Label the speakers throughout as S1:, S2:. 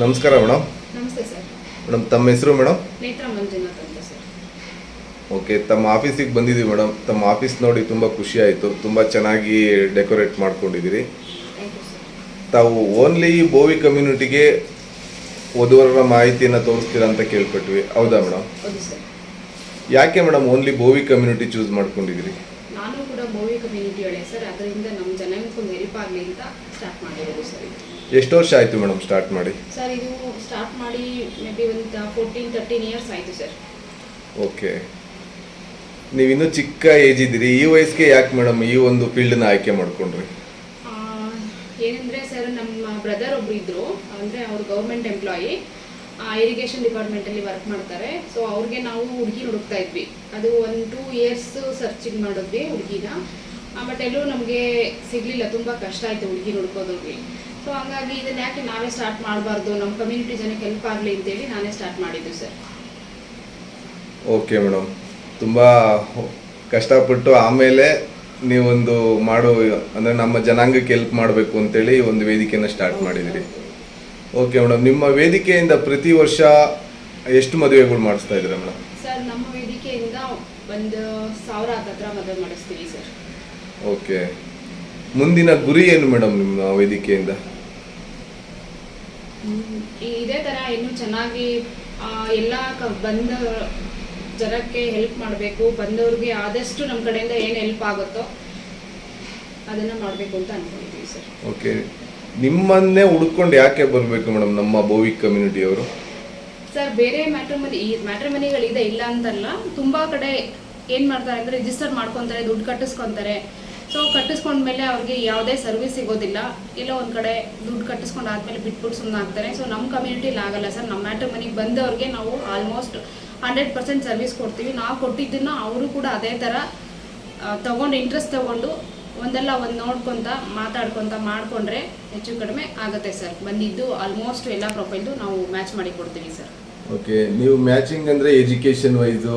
S1: ನಮಸ್ಕಾರ ಮೇಡಮ್.
S2: ನಮಸ್ತೆ sir.
S1: Madam ತಮ್ಮ ಹೆಸರು ಮೇಡಮ್?
S2: ನೇತ್ರ ಮಂಜುನಾಥ್ ಅಂತ ಸರ್.
S1: ಓಕೆ ತಮ್ಮ ಆಫೀಸಿಗೆ ಬಂದಿದ್ದೀವಿ ಮೇಡಮ್. ತಮ್ಮ ಆಫೀಸ್ ನೋಡಿ ತುಂಬ ಖುಷಿ ಆಯಿತು. ತುಂಬ ಚೆನ್ನಾಗಿ ಡೆಕೋರೇಟ್ ಮಾಡ್ಕೊಂಡಿದ್ದೀರಿ. ತಾವು ಓನ್ಲಿ ಬೋವಿ ಕಮ್ಯುನಿಟಿಗೆ ವಧುವರರ ಮಾಹಿತಿಯನ್ನು ತೋರಿಸ್ತೀರಾ ಅಂತ ಕೇಳ್ಪಟ್ವಿ. ಹೌದಾ ಮೇಡಮ್? ಯಾಕೆ madam only Bhovi community choose ಮಾಡ್ಕೊಂಡಿದ್ದೀರಿ?
S2: ನಾನು ಕೂಡ ಬೋವಿ ಕಮ್ಯುನಿಟಿ ಒಳ್ಳೆ ಸರ್. ಅದರಿಂದ ನಮ್ಮ ಜನಕ್ಕೆ ಹೆಲ್ಪ್ ಆಗಲಿ ಅಂತ ಸ್ಟಾರ್ಟ್ ಮಾಡಿರೋದು ಸರ್
S1: ಎಷ್ಟು ವರ್ಷ ಆಯಿತು ಮೇಡಮ್ ಸ್ಟಾರ್ಟ್ ಮಾಡಿ?
S2: ಸರ್ ಇದು ಸ್ಟಾರ್ಟ್ ಮಾಡಿ ಮೇ ಬಿ ಒಂದು ಫೋರ್ಟೀನ್ ತರ್ಟೀನ್ ಇಯರ್ಸ್ ಆಯಿತು ಸರ್.
S1: ಓಕೆ. ನೀವಿನ್ನೂ ಚಿಕ್ಕ ಏಜ್ ಇದ್ದೀರಿ. ಈ ವಯಸ್ಸಿಗೆ ಯಾಕೆ ಮೇಡಮ್ ಈ ಒಂದು ಫೀಲ್ಡ್ನ ಆಯ್ಕೆ ಮಾಡ್ಕೊಂಡ್ರಿ?
S2: ಏನಂದರೆ ಸರ್ ನಮ್ಮ ಬ್ರದರ್ ಒಬ್ರು ಇದ್ದರು ಅಂದರೆ ಅವರು ಗೌರ್ಮೆಂಟ್ ಎಂಪ್ಲಾಯಿ ಇರಿಗೇಷನ್ ಡಿಪಾರ್ಟ್ಮೆಂಟಲ್ಲಿ ವರ್ಕ್ ಮಾಡ್ತಾರೆ. ಸೊ ಅವ್ರಿಗೆ ನಾವು ಹುಡುಗಿ ಹುಡುಕ್ತಾ ಇದ್ವಿ. ಅದು ಒಂದು ಟೂ ಇಯರ್ಸ್ ಸರ್ಚಿಂಗ್ ಮಾಡಿದ್ವಿ ಹುಡುಗಿನ. ಬಟ್ ಎಲ್ಲೂ ನಮಗೆ ಸಿಗಲಿಲ್ಲ. ತುಂಬ ಕಷ್ಟ ಆಯಿತು ಹುಡುಗಿ ಹುಡ್ಕೋದ್ರಲ್ಲಿ ಸೊ ಹಂಗಾಗಿ ಇದನ್ನ ಯಾಕೆ ನಾವೇ ಸ್ಟಾರ್ಟ್ ಮಾಡಬಾರ್ದು? ನಮ್ಮ ಕಮ್ಯುನಿಟಿ ಜನಕ್ಕೆ ಹೆಲ್ಪ್ ಆಗಲಿ ಅಂತೇಳಿ ನಾನೇ ಸ್ಟಾರ್ಟ್ ಮಾಡಿದ್ದು ಸರ್
S1: ಓಕೆ ಮೇಡಮ್ ತುಂಬ ಕಷ್ಟಪಟ್ಟು ಆಮೇಲೆ ನೀವೊಂದು ಮಾಡೋ, ಅಂದರೆ ನಮ್ಮ ಜನಾಂಗಕ್ಕೆ ಹೆಲ್ಪ್ ಮಾಡಬೇಕು ಅಂತೇಳಿ ಒಂದು ವೇದಿಕೆಯನ್ನು ಸ್ಟಾರ್ಟ್ ಮಾಡಿದಿರಿ ಓಕೆ ಮೇಡಮ್ ನಿಮ್ಮ ವೇದಿಕೆಯಿಂದ ಪ್ರತಿ ವರ್ಷ ಎಷ್ಟು ಮದುವೆಗಳು ಮಾಡಿಸ್ತಾ ಇದ್ದೀರಾ ಮೇಡಮ್
S2: ಸರ್ ನಮ್ಮ ವೇದಿಕೆಯಿಂದ ಒಂದು ಸಾವಿರ ಹತ್ತತ್ರ ಮದುವೆ ಮಾಡಿಸ್ತೀವಿ ಸರ್
S1: ಓಕೆ ಮುಂದಿನ ಗುರಿ ಏನು ಮೇಡಮ್ ನಿಮ್ಮ ವೇದಿಕೆಯಿಂದ.
S2: ಇದೇ ತರ ಇನ್ನೂ ಚೆನ್ನಾಗಿ ಆ, ಎಲ್ಲ ಕ ಬಂದ ಜನಕ್ಕೆ ಹೆಲ್ಪ್ ಮಾಡಬೇಕು ಬಂದವ್ರಿಗೆ ಆದಷ್ಟು ನಮ್ಮ ಕಡೆಯಿಂದ ಏನು ಹೆಲ್ಪ್ ಆಗುತ್ತೋ ಅದನ್ನು ಮಾಡಬೇಕು ಅಂತ ಅನ್ಕೊಂಡಿದ್ದೀವಿ ಸರ್
S1: ಓಕೆ ನಿಮ್ಮನ್ನೇ ಹುಡ್ಕೊಂಡು ಯಾಕೆ ಬರಬೇಕು ಮೇಡಮ್ ನಮ್ಮ ಬೋವಿಕ್ ಕಮ್ಯುನಿಟಿಯವರು
S2: ಸರ್, ಬೇರೆ ಮ್ಯಾಟ್ರಿಮನಿ ಈ ಮ್ಯಾಟ್ರಿಮನಿಗಳಿದೆ ಇಲ್ಲ ಅಂತಲ್ಲ, ತುಂಬ ಕಡೆ ಏನು ಮಾಡ್ತಾರೆ ಅಂದರೆ ರಿಜಿಸ್ಟರ್ ಮಾಡ್ಕೊತಾರೆ, ದುಡ್ಡು ಕಟ್ಟಿಸ್ಕೊತಾರೆ. ಸೊ ಕಟ್ಟಿಸ್ಕೊಂಡ್ಮೇಲೆ ಅವ್ರಿಗೆ ಯಾವುದೇ ಸರ್ವಿಸ್ ಸಿಗೋದಿಲ್ಲ. ಇಲ್ಲ ಒಂದು ಕಡೆ ದುಡ್ಡು ಕಟ್ಟಿಸ್ಕೊಂಡು ಆದಮೇಲೆ ಬಿಟ್ಬಿಟ್ಟು ಸುಮ್ಮನೆ ಆಗ್ತಾರೆ. ಸೊ ನಮ್ಮ ಕಮ್ಯುನಿಟಿಲಿ ಆಗಲ್ಲ ಸರ್. ನಮ್ಮ ಮ್ಯಾಟ್ರಿಮನಿಗೆ ಬಂದವ್ರಿಗೆ ನಾವು ಆಲ್ಮೋಸ್ಟ್ ಹಂಡ್ರೆಡ್ ಪರ್ಸೆಂಟ್ ಸರ್ವಿಸ್ ಕೊಡ್ತೀವಿ. ನಾವು ಕೊಟ್ಟಿದ್ದನ್ನು ಅವರು ಕೂಡ ಅದೇ ಥರ ತಗೊಂಡು ಇಂಟ್ರೆಸ್ಟ್ ತೊಗೊಂಡು ಒಂದಲ್ಲ ಒಂದು ನೋಡ್ಕೊತ ಮಾತಾಡ್ಕೊತ ಮಾಡಿಕೊಂಡ್ರೆ ಹೆಚ್ಚು ಕಡಿಮೆ ಆಗುತ್ತೆ ಸರ್. ಬಂದಿದ್ದು ಆಲ್ಮೋಸ್ಟ್ ಎಲ್ಲ ಪ್ರೊಫೈಲ್ದು ನಾವು ಮ್ಯಾಚ್ ಮಾಡಿ ಕೊಡ್ತೀವಿ ಸರ್.
S1: ಓಕೆ ನೀವು ಮ್ಯಾಚಿಂಗ್ ಅಂದರೆ ಎಜುಕೇಷನ್ ವೈಸು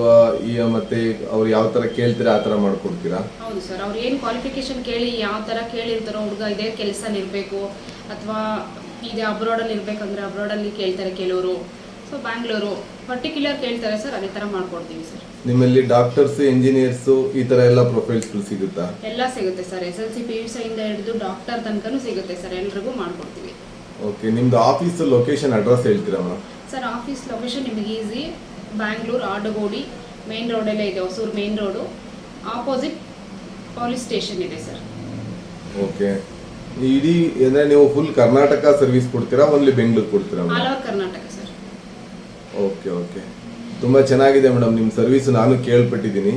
S1: ಮತ್ತೆ ಅವ್ರು ಯಾವ ಥರ ಕೇಳ್ತೀರಾ ಆ ಥರ ಮಾಡ್ಕೊಡ್ತೀರಾ?
S2: ಹೌದು ಸರ್ ಅವ್ರು ಏನು ಕ್ವಾಲಿಫಿಕೇಶನ್ ಕೇಳಿ ಯಾವ ಥರ ಕೇಳಿರ್ತಾರೋ ಹುಡುಗ ಇದೇ ಕೆಲಸ ಇರಬೇಕು ಅಥವಾ ಇದೆ ಅಬ್ರಾಡಲ್ಲಿ ಇರಬೇಕಂದ್ರೆ ಅಬ್ರಾಡಲ್ಲಿ ಕೇಳ್ತಾರೆ ಕೆಲವರು. ಸೊ ಬ್ಯಾಂಗ್ಳೂರು ಪರ್ಟಿಕ್ಯುಲರ್ ಕೇಳ್ತಾರೆ ಸರ್ ಅದೇ ಥರ ಮಾಡ್ಕೊಡ್ತೀವಿ ಸರ್.
S1: ನಿಮ್ಮಲ್ಲಿ ಡಾಕ್ಟರ್ಸ್ ಇಂಜಿನಿಯರ್ಸ್ ಈ ತರ ಎಲ್ಲ ಪ್ರೊಫೈಲ್ಸ್ ಸಿಗುತ್ತಾ?
S2: ಎಲ್ಲ ಸಿಗುತ್ತೆ sir. S L C P U ಸಿಯಿಂದ ಹಿಡಿದು ಡಾಕ್ಟರ್ ತನಕನೂ ಸಿಗುತ್ತೆ ಸರ್. ಎಲ್ರಿಗೂ ಮಾಡ್ಕೊಡ್ತೀವಿ.
S1: ಓಕೆ ನಿಮ್ದು ಆಫೀಸ್ ಲೊಕೇಶನ್ ಅಡ್ರೆಸ್ ಹೇಳ್ತೀರಾ ಮೇಡಮ್
S2: ಸರ್ ಆಫೀಸ್ ಲೊಕೇಶನ್ ನಿಮಗೆ ಈಸಿ ಬ್ಯಾಂಗ್ಳೂರ್ ಆಡಗೋಡಿ ಮೇನ್ ರೋಡಲ್ಲೇ ಇದೆ. Hosur main road opposite police station ಇದೆ ಸರ್.
S1: ಓಕೆ ಇಡೀ ಅಂದ್ರೆ ನೀವು ಫುಲ್ ಕರ್ನಾಟಕ ಸರ್ವಿಸ್ ಕೊಡ್ತೀರಾ? ಓನ್ಲಿ ಬೆಂಗಳೂರು ಕೊಡ್ತೀರಾ
S2: all over Karnataka sir.
S1: Okay okay ತುಂಬ ಚೆನ್ನಾಗಿದೆ ಮೇಡಮ್. ನಿಮ್ಮ ಸರ್ವಿಸ್ ನಾನು ಕೇಳ್ಪಟ್ಟಿದ್ದೀನಿ.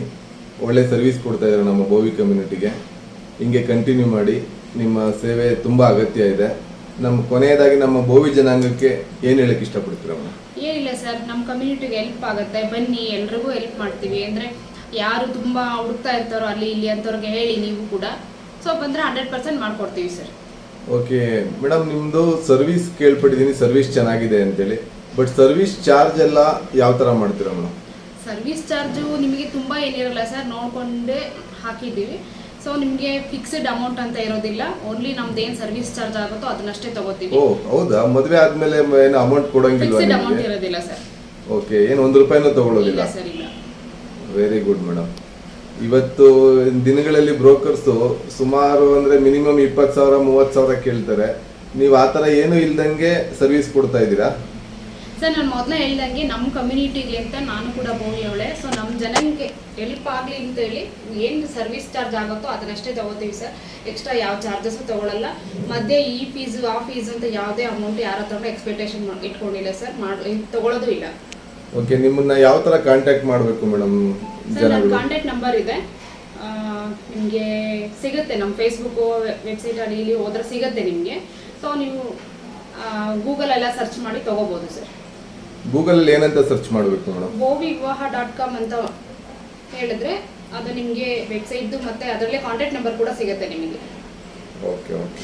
S1: ಒಳ್ಳೆ ಸರ್ವಿಸ್ ಕೊಡ್ತಾ ಇದ್ದಾರೆ ನಮ್ಮ ಬೋವಿ ಕಮ್ಯುನಿಟಿಗೆ. ಹಿಂಗೆ ಕಂಟಿನ್ಯೂ ಮಾಡಿ ನಿಮ್ಮ ಸೇವೆ ತುಂಬ ಅಗತ್ಯ ಇದೆ. ನಮ್ಮ ಕೊನೆಯದಾಗಿ ನಮ್ಮ ಬೋವಿ ಜನಾಂಗಕ್ಕೆ ಏನು ಹೇಳಕ್ಕೆ ಇಷ್ಟಪಡ್ತೀರ ಮೇಡಮ್?
S2: ಏನಿಲ್ಲ ಸರ್ ನಮ್ಮ ಕಮ್ಯುನಿಟಿಗೆ ಹೆಲ್ಪ್ ಆಗುತ್ತೆ. ಬನ್ನಿ ಎಲ್ರಿಗೂ ಹೆಲ್ಪ್ ಮಾಡ್ತೀವಿ. ಅಂದರೆ ಯಾರು ತುಂಬ ಹುಡುಕ್ತಾ ಇರ್ತಾರೋ ಅಲ್ಲಿ ಇಲ್ಲಿ ಅಂತವ್ರಿಗೆ ಹೇಳಿ ನೀವು ಕೂಡ ಸೊ ಬಂದ್ರೆ ಹಂಡ್ರೆಡ್ ಪರ್ಸೆಂಟ್ ಮಾಡ್ಕೊಡ್ತೀವಿ ಸರ್.
S1: ಓಕೆ. ಮೇಡಮ್ ನಿಮ್ಮದು ಸರ್ವಿಸ್ ಕೇಳ್ಪಟ್ಟಿದ್ದೀನಿ. ಸರ್ವಿಸ್ ಚೆನ್ನಾಗಿದೆ ಅಂತೇಳಿ. ಬಟ್ ಸರ್ವಿಸ್ ಚಾರ್ಜ್ ಎಲ್ಲ ಯಾವ ತರ ಮಾಡ್ತೀರಾ ಮೇಡಮ್
S2: ಸರ್ವಿಸ್ ಚಾರ್ಜು ನಿಮಗೆ ತುಂಬ ಏನಿರಲ್ಲ ಸರ್ ನೋಡಿಕೊಂಡೇ ಹಾಕಿದ್ದೀವಿ. ಸೊ ನಿಮಗೆ ಫಿಕ್ಸ್ಡ್ ಅಮೌಂಟ್ ಅಂತ ಇರೋದಿಲ್ಲ. ಓನ್ಲಿ ನಮ್ದು ಏನು ಸರ್ವಿಸ್ ಚಾರ್ಜ್ ಆಗುತ್ತೋ ಅದನ್ನಷ್ಟೇ ತಗೋತೀವಿ.
S1: ಓ ಹೌದಾ? ಮದುವೆ ಆದ್ಮೇಲೆ ಏನು ಅಮೌಂಟ್ ಕೊಡಂಗಿಲ್ಲ
S2: ಫಿಕ್ಸ್ಡ್ ಅಮೌಂಟ್ ಇರೋದಿಲ್ಲ ಸರ್
S1: ಓಕೆ ಏನು ಒಂದು ರೂಪಾಯಿನೂ
S2: ಇಲ್ಲ
S1: ತಗೊಳ್ಳೋದಿಲ್ಲ
S2: ಸರ್ ಇಲ್ಲ.
S1: ವೆರಿ ಗುಡ್ ಮೇಡಮ್ ಇವತ್ತು ದಿನಗಳಲ್ಲಿ ಬ್ರೋಕರ್ಸು ಸುಮಾರು ಅಂದ್ರೆ ಮಿನಿಮಮ್ ಇಪ್ಪತ್ತು ಸಾವಿರ ಮೂವತ್ತು ಸಾವಿರ ಕೇಳ್ತಾರೆ. ನೀವು ಆ ಥರ ಏನೂ ಇಲ್ದಂಗೆ ಸರ್ವಿಸ್ ಕೊಡ್ತಾ ಇದ್ದೀರಾ?
S2: ಸರ್ ನಾನು ಮೊದಲೇ ಹೇಳ್ದಂಗೆ ನಮ್ಮ ಕಮ್ಯುನಿಟಿಗೆ ಅಂತ ನಾನು ಕೂಡ ಬೋವಿಯವಳೆ ಸೊ ನಮ್ಮ ಜನಕ್ಕೆ ಹೆಲ್ಪ್ ಆಗಲಿ ಅಂತ ಹೇಳಿ ಏನು ಸರ್ವಿಸ್ ಚಾರ್ಜ್ ಆಗುತ್ತೋ ಅದನ್ನಷ್ಟೇ ತಗೋತೀವಿ ಸರ್ ಎಕ್ಸ್ಟ್ರಾ ಯಾವ ಚಾರ್ಜಸ್ಸು ತಗೊಳ್ಳಲ್ಲ ಮಧ್ಯೆ ಈ ಫೀಸು ಆ ಫೀಸ್ ಅಂತ ಯಾವುದೇ ಅಮೌಂಟ್ ಯಾರ ಹತ್ರ ಎಕ್ಸ್ಪೆಕ್ಟೇಷನ್ ಇಟ್ಕೊಂಡಿಲ್ಲ ಸರ್ ಮಾಡಿ ತಗೊಳ್ಳೋದು ಇಲ್ಲ.
S1: ಓಕೆ ನಿಮ್ಮನ್ನ ಯಾವ ಥರ ಕಾಂಟ್ಯಾಕ್ಟ್ ಮಾಡಬೇಕು ಮೇಡಮ್
S2: ಸರ್ ನನ್ನ ಕಾಂಟ್ಯಾಕ್ಟ್ ನಂಬರ್ ಇದೆ. ನಿಮಗೆ ಸಿಗುತ್ತೆ. ನಮ್ಮ ಫೇಸ್ಬುಕ್ಕು ವೆಬ್ಸೈಟ್ ಅಲ್ಲಿ ಇಲ್ಲಿ ಹೋದ್ರೆ ಸಿಗುತ್ತೆ ನಿಮಗೆ. ಸೊ ನೀವು ಗೂಗಲ್ ಎಲ್ಲ ಸರ್ಚ್ ಮಾಡಿ ತಗೋಬೋದು ಸರ್
S1: ಗೂಗಲಲ್ಲಿ ಏನಂತ ಸರ್ಚ್ ಮಾಡಬೇಕು ಮೇಡಮ್?
S2: ಗೋವಿ ವಿವಾಹ ಡಾಟ್ ಕಾಮ್ ಅಂತ ಹೇಳಿದ್ರೆ ಅದು ನಿಮಗೆ ವೆಬ್ಸೈಟ್ದು ಮತ್ತೆ ಅದರಲ್ಲೇ ಕಾಂಟ್ಯಾಕ್ಟ್ ನಂಬರ್ ಕೂಡ ಸಿಗುತ್ತೆ ನಿಮಗೆ.
S1: Okay okay.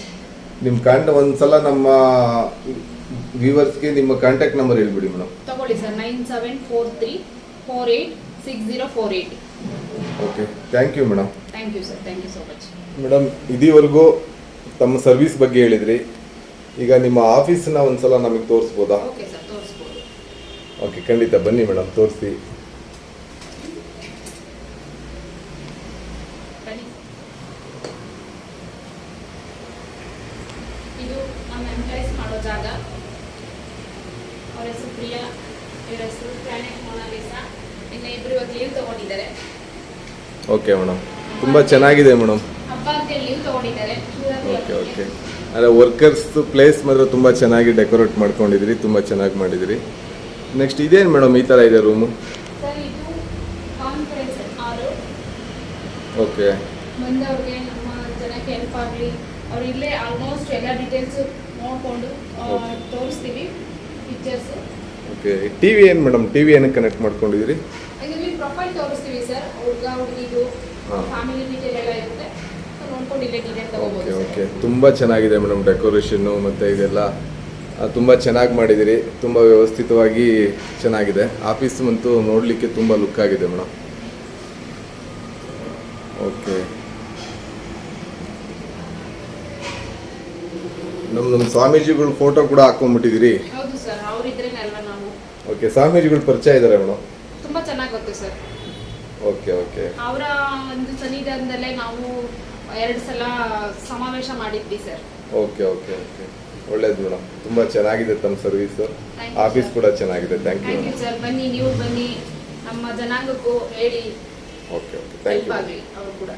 S1: ನಿಮ್ಮ ಕಾಂಟ ಒಂದ್ಸಲ ನಮ್ಮ ವ್ಯೂವರ್ಸ್ಗೆ ನಿಮ್ಮ ಕಾಂಟ್ಯಾಕ್ಟ್ ನಂಬರ್ ಹೇಳ್ಬಿಡಿ ಮೇಡಮ್.
S2: ತಗೊಳ್ಳಿ sir nine seven four three four eight six zero four eight
S1: okay thank you madam.
S2: Thank you sir thank you so much.
S1: Madam ಇದೀವರೆಗೂ ತಮ್ಮ ಸರ್ವಿಸ್ ಬಗ್ಗೆ ಹೇಳಿದ್ರಿ. ಈಗ ನಿಮ್ಮ ಆಫೀಸನ್ನ ಒಂದ್ಸಲ ನಮಗೆ ತೋರಿಸ್ಬೋದಾ?
S2: Okay sir.
S1: ಓಕೆ ಖಂಡಿತ ಬನ್ನಿ ಮೇಡಮ್ ತೋರಿಸಿ.
S2: ಬನ್ನಿ ಇದು ನಮ್ಮ ಎಂಪ್ಲಾಯ್ಸ್ ಮಾಡೋ ಜಾಗ. ಅವ್ರ ಹೆಸರು ಪ್ರಿಯಾ ಇವ್ರ ಹೆಸರು ಪ್ಲಾನೆಟ್ ಮೊನಾಲಿಸಾ ಇನ್ನು ಇಬ್ಬರು ಇವತ್ತು ಲೀವ್ ತೊಗೊಂಡಿದ್ದಾರೆ.
S1: ಓಕೆ ಮೇಡಮ್ ತುಂಬ ಚೆನ್ನಾಗಿದೆ ಮೇಡಮ್.
S2: ಹಬ್ಬ ಅಂತೇಳಿ ಲೀವ್ ತೊಗೊಂಡಿದ್ದಾರೆ
S1: ಓಕೆ. ಓಕೆ. ಅಲ್ಲ ವರ್ಕರ್ಸ್ ಪ್ಲೇಸ್ ಮಾತ್ರ ತುಂಬ ಚೆನ್ನಾಗಿ ಡೆಕೋರೇಟ್ ಮಾಡ್ಕೊಂಡಿದ್ರಿ ತುಂಬ ಚೆನ್ನಾಗಿ ಮಾಡಿದಿರಿ ನೆಕ್ಸ್ಟ್ ಇದೇನು ಮೇಡಮ್ ಈ ಥರ ಇದೆ ರೂಮು
S2: ಸರ್ ಇದು ಕಾನ್ಫರೆನ್ಸ್ ಆರು
S1: ಓಕೆ
S2: ಬಂದವ್ರಿಗೆ ನಮ್ಮ ಜನಕ್ಕೆ ಹೆಲ್ಪ್ ಆಗಲಿ. ಅವ್ರು ಇಲ್ಲೇ ಆಲ್ಮೋಸ್ಟ್ ಎಲ್ಲ ಡೀಟೇಲ್ಸ್ ನೋಡಿಕೊಂಡು ತೋರಿಸ್ತೀವಿ ಪಿಕ್ಚರ್ಸ್
S1: ಓಕೆ ಟಿ ವಿ ಏನು ಮೇಡಮ್ ಟಿ ವಿ ಏನಕ್ಕೆ ಕನೆಕ್ಟ್ ಮಾಡ್ಕೊಂಡಿದ್ದೀರಿ?
S2: ಇದರಲ್ಲಿ ಪ್ರೊಫೈಲ್ ತೋರಿಸ್ತೀವಿ ಸರ್ ಹುಡುಗ ಹುಡುಗಿದು
S1: ಹಾ.
S2: ಫ್ಯಾಮಿಲಿ ಡೀಟೇಲ್ ಎಲ್ಲ ಇರುತ್ತೆ. ಸೊ ನೋಡ್ಕೊಂಡು ಇಲ್ಲೇ ಡೀಟೇಲ್
S1: ಓಕೆ
S2: ತಗೋಬೋದು
S1: ಓಕೆ ತುಂಬ ಚೆನ್ನಾಗಿದೆ ಮೇಡಮ್ ಡೆಕೋರೇಷನ್ ಮತ್ತೆ ಇದೆಲ್ಲ. ತುಂಬ ಚೆನ್ನಾಗಿ ಮಾಡಿದಿರಿ. ತುಂಬ ವ್ಯವಸ್ಥಿತವಾಗಿ ಚೆನ್ನಾಗಿದೆ. ಆಫೀಸ್ ಅಂತೂ ನೋಡಲಿಕ್ಕೆ ತುಂಬ ಲುಕ್ ಆಗಿದೆ ಮೇಡಮ್ ಓಕೆ. ನಮ್ಮ ನಮ್ಮ ಸ್ವಾಮೀಜಿಗಳ ಫೋಟೋ ಕೂಡ ಹಾಕೊಂಡ್ಬಿಟ್ಟಿದ್ದೀರಿ ಓಕೆ ಸ್ವಾಮೀಜಿಗಳು ಪರಿಚಯ ಇದ್ದಾರೆ ಮೇಡಮ್
S2: ತುಂಬಾ ಚೆನ್ನಾಗಿ ಗೊತ್ತು ಸರ್.
S1: Okay okay.
S2: ಅವರ ಒಂದು ಸನ್ನಿಧಾನದಲ್ಲೇ ನಾವು ಎರಡು ಸಲ ಸಮಾವೇಶ ಮಾಡಿದ್ವಿ ಸರ್.
S1: Okay okay okay. ಒಳ್ಳೇದು ಮೇಡಮ್. ತುಂಬಾ ಚೆನ್ನಾಗಿದೆ ತಮ್ಮ ಸರ್ವಿಸ್ ಆಫೀಸ್ ಕೂಡ ಚೆನ್ನಾಗಿದೆ. Thank you
S2: thank you sir ಬನ್ನಿ ನೀವು ಬನ್ನಿ. ನಮ್ಮ ಜನಾಂಗಕ್ಕೂ ಹೇಳಿ.
S1: ಓಕೆ ಓಕೆ ಥ್ಯಾಂಕ್ ಯು
S2: ಆಗಲಿ ಅವರು ಕೂಡ.